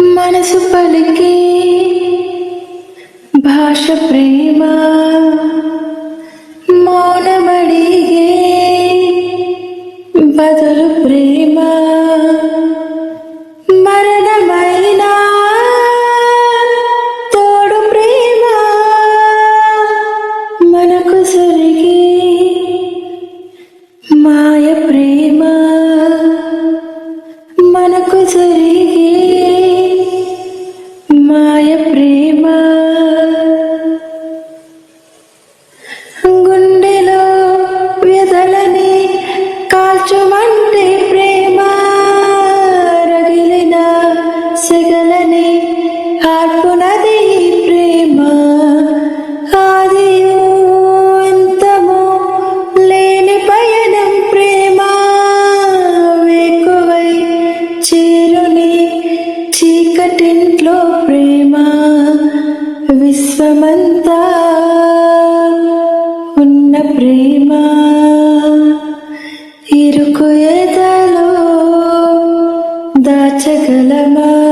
మనసు పలికే భాష ప్రేమ మౌనమడిగే బదులు ప్రేమ. మరణమైన తోడు ప్రేమ మనకు సరిగే మాయ ప్రేమ మనకు జరిగే మాయ ప్రేమ విశ్వమంతా ఉన్న ప్రేమ ఇరుకు ఎదలో దాచగలమా?